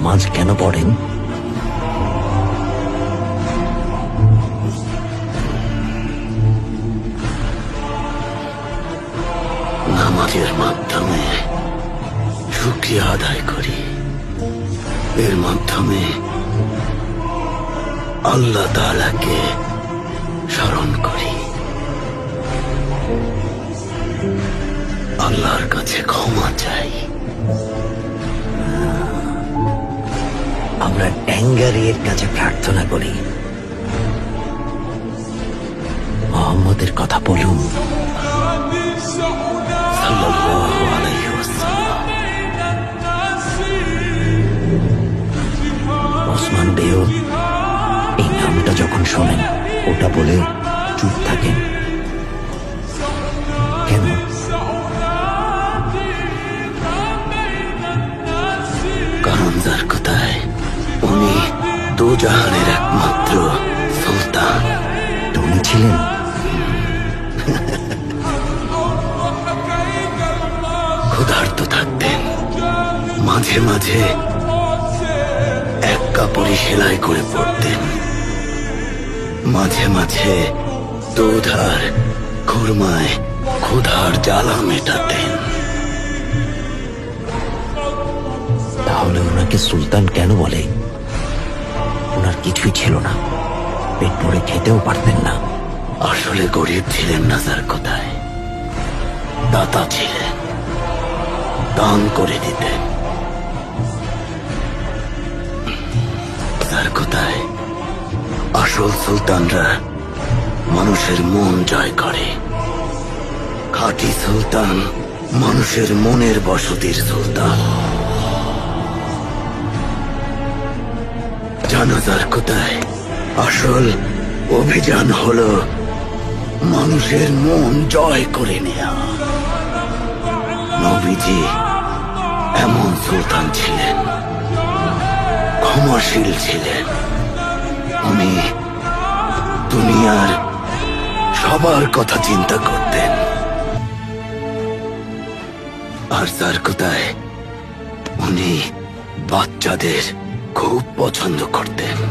নামাজ কেন পড়েন? নামাজের মাধ্যমে শুক্রিয়া আদায় করি। এর মাধ্যমে আল্লাহ তাআলাকে স্মরণ করি। আল্লাহর কাছে ক্ষমা চাই। আমরা ট্যাঙ্গারির কাছে প্রার্থনা করি। মোহাম্মদের কথা বলুন। ওসমান এই নামটা যখন শোনেন, ওটা বলে চুপ থাকেন। কেন? কারণ যার জাহানের একমাত্র সুলতান। তো উনি ছিলেন? ক্ষুধার্ত থাকতেন মাঝে মাঝে এক কাপড়ই সেলাই করে পড়তেন মাঝে মাঝে দুধ আর খুরমায় ক্ষুধার জ্বালা মেটাতেন। তাহলে ওনাকে সুলতান কেন বলে? কিছুই ছিল না। পেট ভরে খেতেও পারতেন না। আসলে গরিব ছিলেন না যার কথায়? দাতা ছিলেন। দান করে দিতেন। তার কথায়? আসল সুলতানরা মানুষের মন জয় করে। খাঁটি সুলতান মানুষের মনের বসতির সুলতান। জানাজার কোথায়? আসল অভিযান হলো মানুষের মন জয় করে নেয়া। নবীজি এমন সুলতান ছিলেন, ক্ষমাশীল ছিলেন। উনি দুনিয়ার সবার কথা চিন্তা করতেন। আর তার কোথায়? উনি বাচ্চাদের খুব পছন্দ করতেন।